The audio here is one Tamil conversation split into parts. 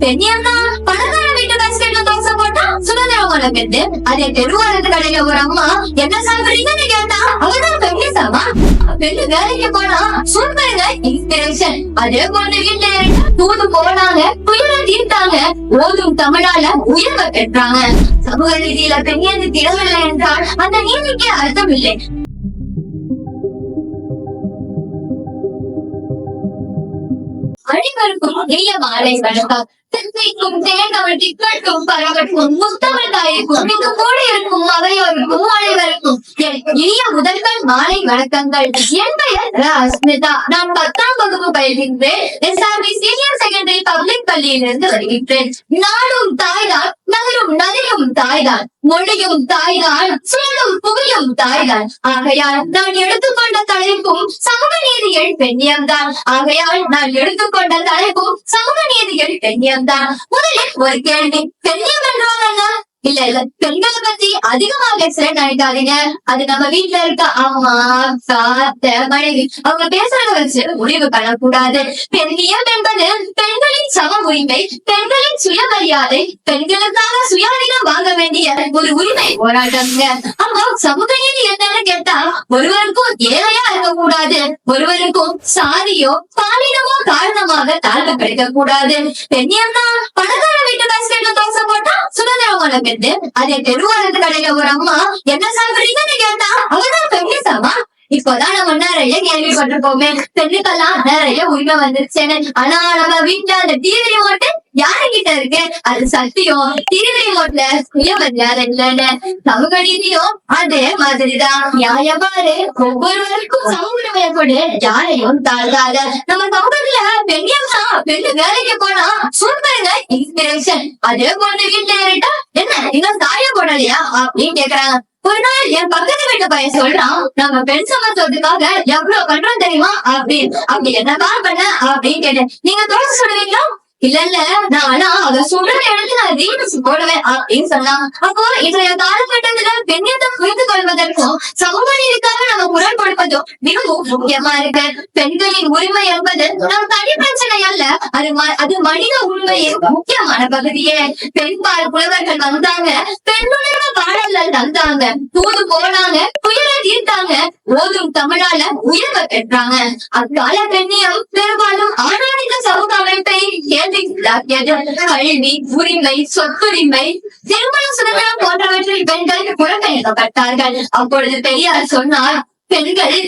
பெண்ணியம்னா பணக்கார வீட்டு பேஸ்கெட்ல தோசை போட்டா சுதந்திரம் உனக்கு அதே தெருவாரத்து கடையில ஒரு அம்மா என்ன சாப்பிடுறீங்கன்னு கேட்டா அவதான் பெண்ணிசமா பெண்ணு வேலைக்கு போனா சூப்பருங்க இன்ஸ்பிரேஷன் அதே போல வீட்டுல தூது போனாங்க புயல தீர்த்தாங்க. ஓதும் தமிழால உயர்வை பெற்றாங்க. சமூக ரீதியில பெண்ணியது திடவில்லை என்றால் அந்த நீதிக்கு அர்த்தம் இல்லை அனைவருக்கும் இனிய மாலை வணக்கம். திசைக்கும் தேங்கவள் திக்கட்டும் பரவட்டும் முத்தமிழ் தாய்க்கும் இங்கு கூட இருக்கும் அவையோருக்கும் அனைவருக்கும் என் இனிய முதல்கள் மாலை வணக்கங்கள். என் பெயர் ராஸ்மிதா. நான் பத்தாம் வகுப்பு பயில்கின்றேன் எஸ்ஆர்பி சீனியர் செகண்டரி பப்ளிக் பள்ளியிலிருந்து வருகின்றேன். நாடும் தாய்தான் நகரும் நதியும் தாய்தான் மொழியும் தாய்தான் சுழலும் புவியும் தாய்தான். ஆகையால் நான் எடுத்துக்கொண்ட தலைப்பும் சமூக நீதியில் பெண்ணியம்தான். ஆகையால் நான் எடுத்துக்கொண்ட தலைப்பும் சமூக நீதியில் பெண்ணியம்தான் முதலில் ஒரு கேள்வி பெண்ணியம் என்றால் என்ன இல்ல இல்ல. பெண்களை பத்தி அதிகமா பேசுற நினைக்காதீங்க அது நம்ம வீட்டுல இருக்க அம்மா சாத்த மனைவி அவங்க பேசுறத வச்சு முடிவு பண்ணக்கூடாது. பெண்ணியம் என்பது பெண்களின் சம உரிமை பெண்களின் சுயமரியாதை பெண்களுக்காக சுயாதீனம் வாங்க வேண்டிய ஒரு உரிமை போராட்டம்ங்க. ஆமா சமூக நீதி என்னன்னு கேட்டா ஒருவருக்கும் ஏழையா இருக்கக்கூடாது. ஒருவருக்கும் சாதியோ பாலினமோ காரணமாக தாழ்வு கிடைக்க கூடாது பெண்ணியம்னா பணக்கார வீட்டு பஸ் தோசை போட்டா தெருவாரத்து கடையில ஒரு அம்மா என்ன சாப்பிடுறீங்கன்னு கேட்டா அவதான் பெண்ணிசமா இப்பதான் நம்ம நிறைய கேள்விப்பட்டிருக்கோமே பெண்ணுக்கெல்லாம் நிறைய உரிமை வந்துருச்சேன்னு ஆனா நம்ம வீட்டுல அந்த டிவி ரிமோட் யாருகிட்ட இருக்கு? அது சத்தியம். டிவி ரிமோட்ல சுயமரியாதை இல்லைன்னு? சமூக நீதியும் அதே மாதிரிதான். நியாயமாறு ஒவ்வொருவருக்கும் சமூக கொடு. யாரையும் தாழ்ந்தாத நம்ம சமூகத்துல பெண்ணியம்னா பெண்ணு வேலைக்கு போனா சூப்பருங்க. இன்ஸ்பிரேஷன் அதே போல வீட்டுல இருட்டா என்ன? இன்னும் தாய் பண்ணலையா அப்படின்னு கேக்குறாங்க. ஒரு நாள் என் பக்கத்து வீட்டு பையன் சொல்றான் நம்ம பெண் சமத்துவத்துக்காக எவ்வளவு பண்றோம் தெரியுமா? அப்படின்னு. அப்படி என்ன கால் பண்ண? அப்படின்னு கேட்டேன். நீங்க தொடர்ந்து சொல்லுவீங்களா இல்ல இல்ல நான் ஆனா அவ சொல்ற இடத்துல நான் ரீல்ஸ் போடுவேன் அப்படின்னு சொன்னான் அப்போ இன்றைய காலகட்டத்துல பெண்ணியத்தை புரிந்து கொள்வதற்கும் சமூக நீதிக்காக நம்ம குரல் கொடுப்பதும் மிகவும் முக்கியமா இருக்கு. பெண்களின் உரிமை என்பது நம் தனி பிரச்சனை அல்ல அது ம- அது மனித உண்மையின் முக்கியமான பகுதியே. பெண்பால் புலவர்கள் வந்தாங்க பெண்ணுணர்வு பாடல்கள் தந்தாங்க. தூது போனாங்க தமிழால உயர்வை பெற்றாங்க. அக்கால பெண்ணியம் பெரும்பாலும் ஆணாதிக்க சமூக அமைப்பை கேள்விக்குள்ளாக்கியது கல்வி உரிமை சொத்துரிமை திருமண சுதந்திரம் போன்றவற்றில் பெண்கள் புறக்கணிக்கப்பட்டார்கள். அப்பொழுது பெரியார் சொன்னார் பெண்கள்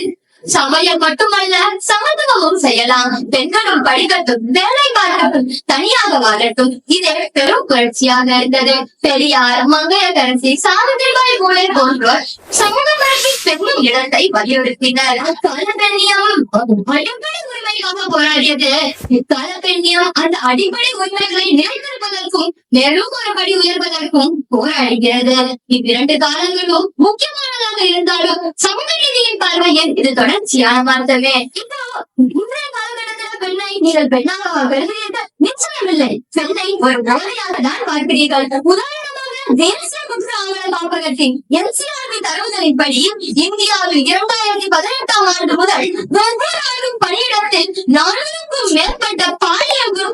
சமையல் மட்டுமல்ல சமத்துவமும் செய்யலாம். பெண்களும் படிக்கட்டும் வேலை பார்க்கட்டும் தனியாக வாழட்டும். இதே பெரும் புரட்சியாக இருந்தது. பெரியார் மங்கையகரசி சாவித்திரிபாய் போலே போன்றோர் சமூக வாழ்வில் இடத்தை வலியுறுத்தினர். கால பெண்ணியமும் அடிப்படை உரிமைக்காக போராடியது. இக்கால பெண்ணியம் அந்த அடிப்படை உரிமைகளை நிலைநிறுப்பதற்கும் மேலும் ஒரு படி உயர்வதற்கும் போராடுகிறது. இவ்விரண்டு காலங்களும் முக்கியமானதாக இருந்தாலும் சமூக ரீதி பார்வையின் இது தொடர்ச்சியான மாற்றமே இன்றைய காலகட்டத்தில் பெண்ணை நீங்கள் பெண்ணாக கருதுகிறீர்கள். நிச்சயமில்லை. பெண்ணை ஒரு போதையாக தான் பார்க்கிறீர்கள். உதாரணமாக தேசிய குற்ற ஆவண காப்பகத்தின் என்சிஆர்பி தரவுகளின்படி இந்தியாவில் இரண்டாயிரத்தி பதினெட்டாம் ஆண்டு முதல் ஒவ்வொரு ஆண்டும் பணியிடத்தில் நானூறுக்கும் மேற்பட்ட பாலியல் துன்புறுத்தல்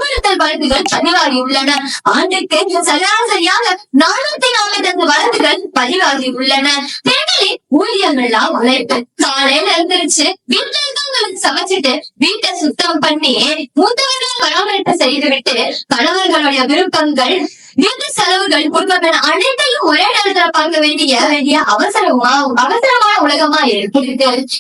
வழக்குகள் பதிவாகி உள்ளன. ஆண்டுக்கு சராசரியாக நானூத்தி நாற்பத்தி வழக்குகள் பதிவாகி உள்ளன. பெண்களின் ஊதியம் எல்லாம் உழைப்பு காலையில இருந்துருச்சு வீட்டுல இருக்கவங்களுக்கு சமைச்சிட்டு வீட்டை சுத்தம் பண்ணி மூத்தவர்கள் பராமரிப்பு செய்துவிட்டு கணவர்களுடைய விருப்பங்கள் வீட்டு செலவுகள் குடும்பங்கள் அனைத்தையும் ஒரே நேரத்துல பார்க்க வேண்டிய வேண்டிய அவசரமா அவசரமா உலகமா இருக்கு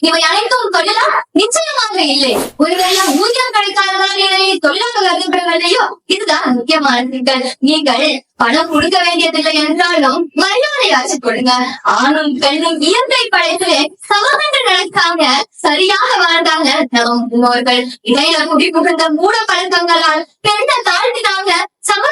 இவை அனைத்தும் தொழிலா நிச்சயமாக இல்லை. ஒருவேளை ஊதியம் கிடைக்காததாலேயே தொழிலாக கருதப்படுவதையோ இதுதான் முக்கியமான சிக்கல். நீங்கள் பணம் கொடுக்க வேண்டியதில்லை என்றாலும் மரியாதையாச்சு கொடுங்க. ஆணும் பெண்ணும் இயற்கை படைத்து சமமென்று நினைக்காங்க சரியாக வாழ்ந்தாங்க நம் முன்னோர்கள். இடையில குடி புகுந்த மூட பழக்கங்களால் பெண்ணை தாழ்த்தினாங்க சம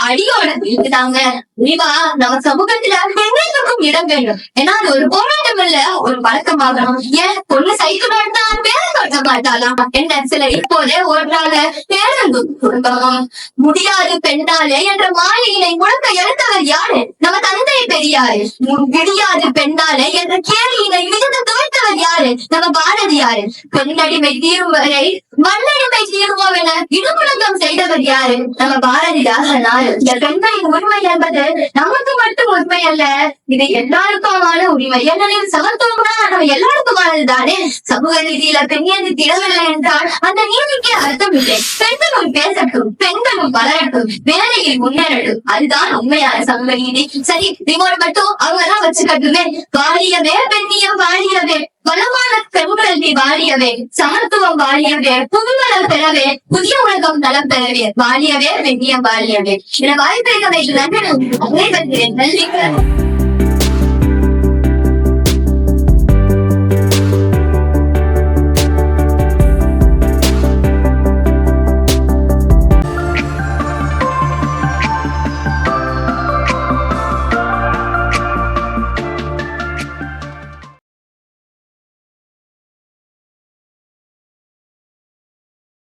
அடியோட வீழ்த்துட்டாங்க முடிவா நம்ம சமூகத்துல பெண்களுக்கும் இடம் வேண்டும் ஏன்னா அது ஒரு போராட்டம் இல்ல ஒரு பழக்கமாகணும் ஏன் பொண்ணு சைக்கிள் ஓட்டா பேரம் ஓட்ட மாட்டாளாம் என்ன சிலர் இப்போதே ஒரு நாள பேரம் குடும்பமும் முடியாது பெண்ணாலே என்ற மாலையினை முழக்க எழுந்தவர் யாரு நம்ம தந்தை பெரியாரு முடியாது பெண்ணாலே என்ற கேள்வியினை விழுந்து துவைத்தவர் யாரு நம்ம பாரதி யாரு பெண்ணடிமை தீரும் வரை மண்ணடிமை தீர்வோம் என இடுமுழக்கம் செய்தவர் யாரு? நம்ம பாரதிதாசனார் இந்த பெண்களின் உரிமை என்பது நமக்கு மட்டும் உரிமை அல்ல. இது எல்லாருக்குமான உரிமை. ஏனெனில் சமத்துவம்னா நம்ம எல்லாருக்குமானது தானே சமூக ரீதியில பெண்ணியது திடவில்லை என்றால் அந்த நீதிக்கு அர்த்தம் இல்லை. பெண்களும் பேசட்டும் பெண்களும் வளரட்டும் வேலையில் முன்னேறட்டும். அதுதான் உண்மையான சமூக நீதி. சரி ரிமோட் மட்டும் அவங்கதான் வச்சுக்கட்டுமே. வாழியவே பெண்ணியம் வாழியவே வளமான பெண்கள் நீ வாழியவே சமத்துவம் வாரியவே புதுமலம் பெறவே புதிய உலகம் தளம் பெறவே வாழியவே பெண்ணியம் வாழியவே என வாய்ப்பை நன்றி நன்றி நன்றி.